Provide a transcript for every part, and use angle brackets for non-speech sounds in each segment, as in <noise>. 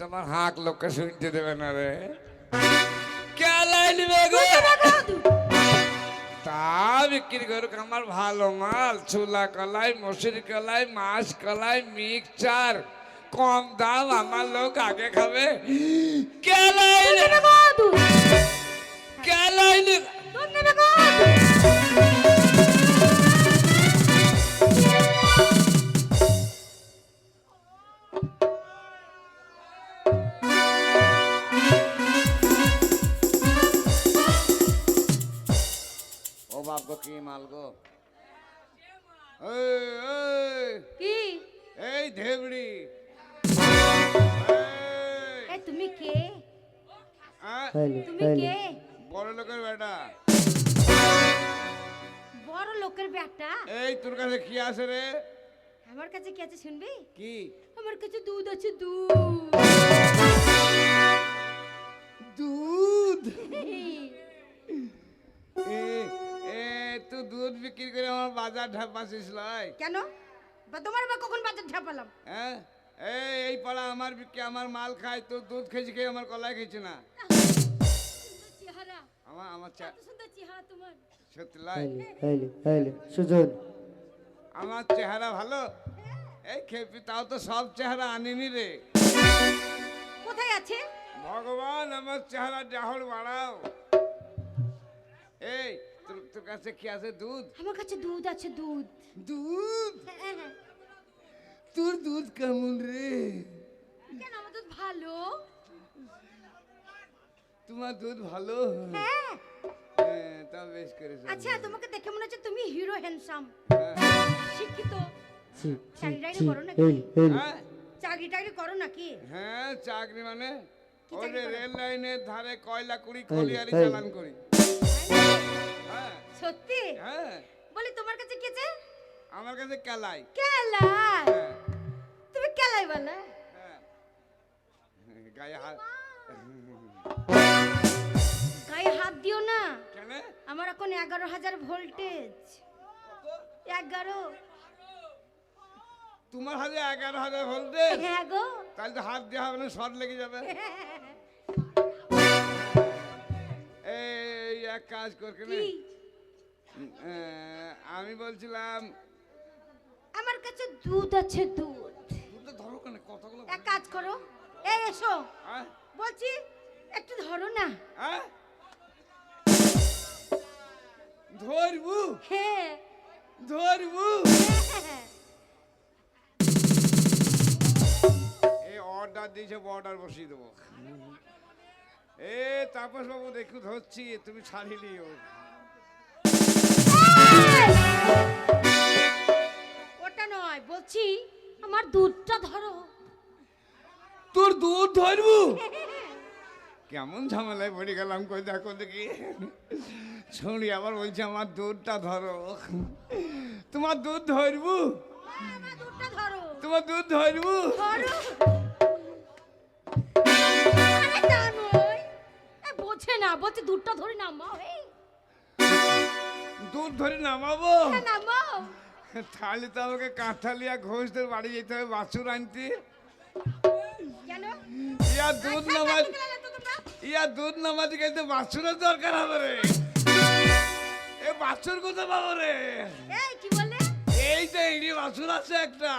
তোমার হাঁক লোককে শুনতে দেবে না রে। তা বিক্রি করুক আমার ভালো মাল ছোলা কলাই মসুর কলাই মাছ কলাই মিক্সচার কম দাম আমার লোক আগে খাবে। কেলাই কেলাই কি মাল গো এই, এই, কি? এই ধেবড়ি। এ তুমি কে? তুমি কে? বড় লোকের বেটা। বড় লোকের বেটা? এই তোর কাছে কি আছে রে? আমার কাছে কি আছে শুনবি? কি? আমার কাছে দুধ আছে দুধ। দুধ? <laughs> বিক্রি করে আমার বাজার ঢাপাছিস লাই কেন? বা তোমার বা কখন বাজার ঝাপালাম হ্যাঁ? এই এই পাড়া আমার বিক্রি আমার মাল খায় তো দুধ খেয়েছি খেয়ে আমার কলাই খেয়েছি না। আমার আমার সত্যি লাই। সুজন। আমার চেহারা ভালো? এই খেপি তাও তো সব চেহারা আনিনি রে। কোথায় আছে? ভগবান আমার চেহারা ডাহর বাড়াও। এই তোর কাছে কি আছে দুধ? আমার কাছে দুধ আছে দুধ। দুধ? হ্যাঁ, হ্যাঁ। তোর দুধ কেমন রে? কেন? আমার দুধ ভালো। তোমার দুধ ভালো? হ্যাঁ। হ্যাঁ তা বেশ করেছ। আচ্ছা তোমাকে দেখে মনে হচ্ছে তুমি হিরো হ্যান্ডসাম। হ্যাঁ। শিক্ষিত। চাকরি জি করো নাকি? হ্যাঁ? চাকরি টাকরি করো নাকি? হ্যাঁ চাকরি মানে? ওই? রেল লাইনের ধারে কয়লা কুড়ি খলিয়ারি চালান করি। হ্যাঁ সত্যি? হ্যাঁ। বলি তোমার কাছে কি আছে? আমার কাছে কেলাই। কেলাই? হ্যাঁ। তুমি কেলাই বলে হ্যাঁ। গায়ে হাত গায়ে হাত দিও না। আমার এখন এগারো হাজার ভোল্টেজ। এগারো। তোমার হাতে এগারো হাজার ভোল্টেজ? হ্যাঁ গো। তাহলে তো হাত দেওয়া হবে না শর্ট লেগে যাবে। এক কাজ করকে না কি? আমি বলছিলাম আমার কাছে দুধ আছে দুধ। দুধটা ধরো কেন কতগুলো এক কাজ করো। এই এসো। হ্যাঁ বলছি একটু ধরো না। হ্যাঁ ধরবু? হ্যাঁ। ধরবু? হ্যাঁ। এই অর্ডার দিয়েছে অর্ডার বসিয়ে দেবো। এ তাপস বাবু দেখু ধরছি তুমি ছাড়িলিও ওটা নয় বলছি আমার দুধটা ধরো। তোর দুধ ধরবু? কেমন ঝামেলায় পড়ে গেলাম কই দেখো দেখি। ছড়ি আবার বলছে আমার দুধটা ধরো। তোমার দুধ ধরবু? তোমার দুধ ধরবু? ধরো। বোঝে না বলছে দুধটা ধরে নামাও এই দুধ ধরে নামাবো? নামাও। তাহলে তো আমাকে কাঁঠালিয়া ঘোষদের বাড়ি যেতে হবে বাছুর আনতে। ইয়া দুধ আচ্ছা, নামাজ তোমরা? ইয়া দুধ নামাতে গেলে বাছুরের দরকার হবে রে। এ বাছুর কোথায় পাবো রে? এই কি বললে? এই তো ইডি বাছুর আছে একটা।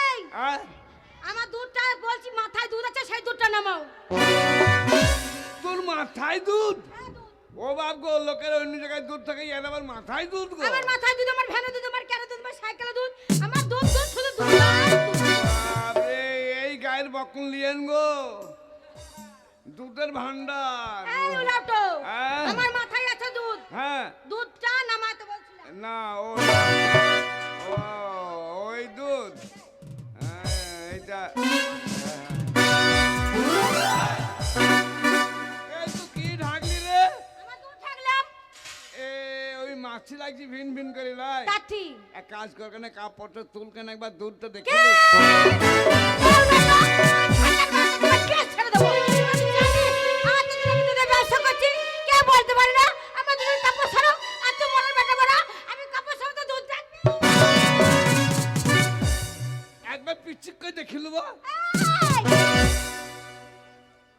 এই আমার দুধটা বলছি মাথায় দুধ আছে সেই দুধটা নামাও। তোর মাথায় দুধ? ও বাপ গো লোকের অন্য জায়গায় দুধ থাকে ইয়ার আবার মাথায় দুধ গো? আমার মাথায় দুধ আমার ভ্যানে দুধ আমার কেন দুধ আমার সাইকেলে দুধ আমার দুধ দুধ শুধু দুধ আর এই গায়ের বকন লিয়েন গো। দুধের ভান্ডার এই উলাটো হ্যাঁ। আমার মাথায় আছে দুধ। হ্যাঁ। দুধটা নামাতে বলছিলাম। না ও লাগছি ভিন ভিন করে লাই কাঠি এক কাজ কর কেন কাপড়টা তুল কেন একবার দুধটা দেখে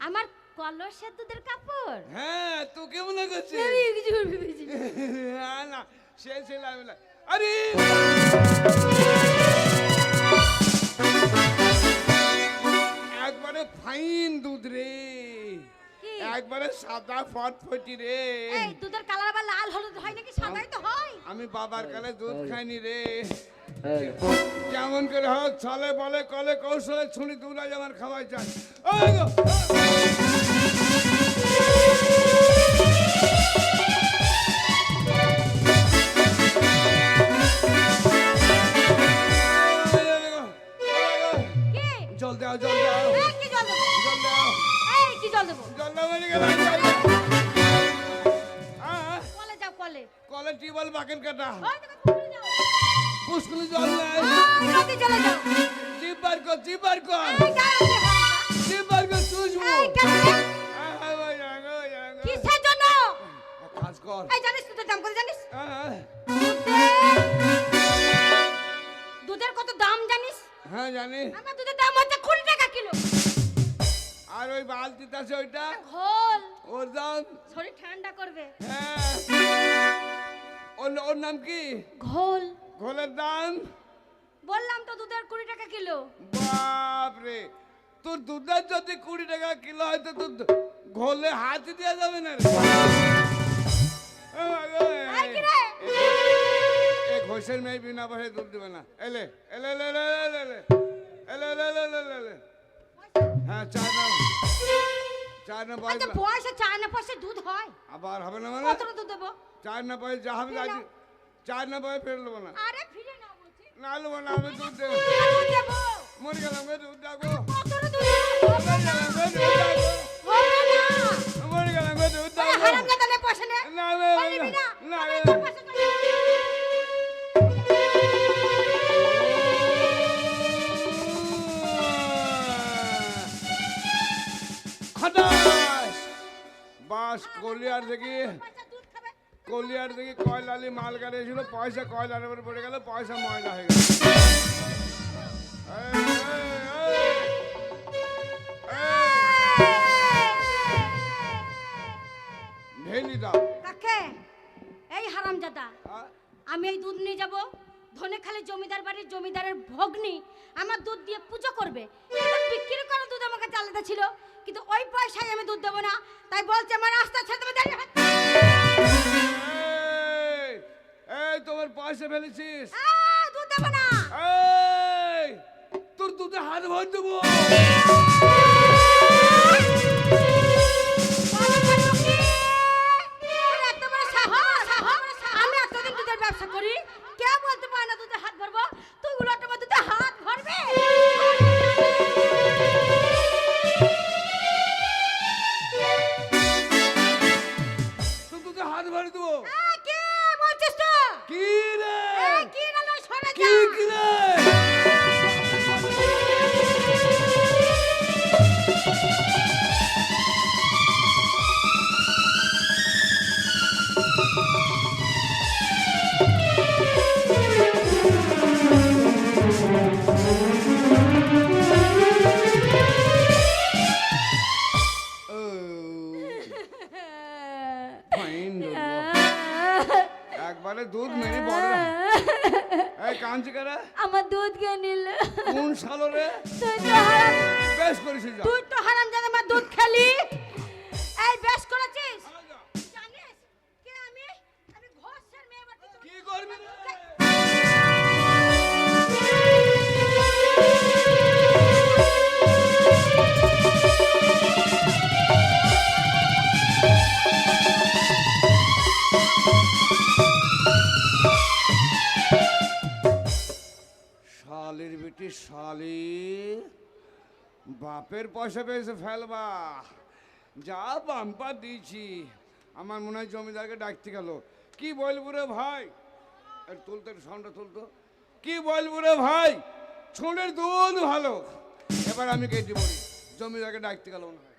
আমার কলর সেতুদের কাপড়? হ্যাঁ তো কেমন করছে আমি কিছু করবি বুঝি না সে সে লাভ আরে! একবারে ফাইন দুধ রে। একবারে সাদা ফটফটি রে। এই দুধের কালার বা লাল হলুদ হয় নাকি? সাদাই তো হয়। আমি বাবার কালে দুধ খাইনি রে। কেমন করে হোক ছলে বলে কলে কৌশলে ছুনি দুলা যেমন খাওয়াই যায় জল দাও জল দাও কি জল দেবো জল দাও এই কি জল দেবো জল দাও মানে। আহ, কলে যাও কলে কলে টিউবওয়েল বাকেট কাটা পুষ্কুনি জল নাই নদী চলে যাও জিপ বার কর জিপ বার কর। জিপ বার কর চুষবো কাজ কর এই জানিস দুধের দাম কত জানিস? দুধের কত দাম জানিস? হ্যাঁ জানি। আমার দুধের দাম হচ্ছে কুড়ি টাকা কিলো। আর ওই বালতিতে আছে ওইটা? ঘোল। ওর দাম? শরীর ঠান্ডা করবে। হ্যাঁ। ওর ওর নাম কি? ঘোল। ঘোলের দাম? বললাম তো দুধের কুড়ি টাকা কিলো। বাপ রে তোর দুধের যদি কুড়ি টাকা কিলো হয় তো তোর ঘোলে হাত দেওয়া যাবে না রে। ঘোষের মেয়ে বিনা পয়সায় দুধ দেবে না এলে এলে এলে এলে এলে এলে এলে এলে এলে এলে এলে হ্যাঁ চার নাম চার না পাঁচ আচ্ছা বয়সে চার না পাশে দুধ হয় আবার হবে না মানে কতটা দুধ দেবো চার না পাঁচ যা হবে আজ চার না পাঁচ ফের নেব না আরে ফিরে না বলছি না নেব না আমি দুধ দেবো মরে গেলাম দুধ দেবো কতটা দুধ দেবো মরে গেলাম দুধ দেবো কলিয়ার থেকে কয়লালি মাল গাড়ি ছিল পয়সা কয়লার উপরে পড়ে গেল পয়সা ময়লা হয়ে গেল। কাকে? এই হারামজাদা আমি এই দুধ নিয়ে যাব ধনে খালি জমিদার বাড়ির জমিদারের ভগ্নি আমার দুধ দিয়ে পুজো করবে। বিক্রি করা দুধ আমার কাছে আলাদা ছিল কিন্তু ওই পয়সায় আমি দুধ দেবো না তাই বলছে আমার রাস্তা ছেড়ে দেবো এই তোমার পয়সা ফেলেছিস। দুধ দেবো না। এই তোর দুধে হাত ভর দেবো। <laughs> একবারে দুধ মেরে বড়। এই কাঞ্চি কারা? আমার দুধ কে নিল? কোন সালো রে? তুই তো হারাম বেশ করেছিস তুই তো হারাম জাদা আমার দুধ খেলি। এই বেশ বাপের পয়সা পেয়েছে, ফেলবা। যা বাম্পা দিয়েছি। আমার মনে হয় জমিদারকে ডাকতে গেল। কি বলব রে ভাই? তুলতে, সাউন্ডটা তুলতো। কি বলব রে ভাই? ছোটের দুধ ভালো। এবার আমি কেটে বলি, জমিদারকে ডাকতে গেল হয়।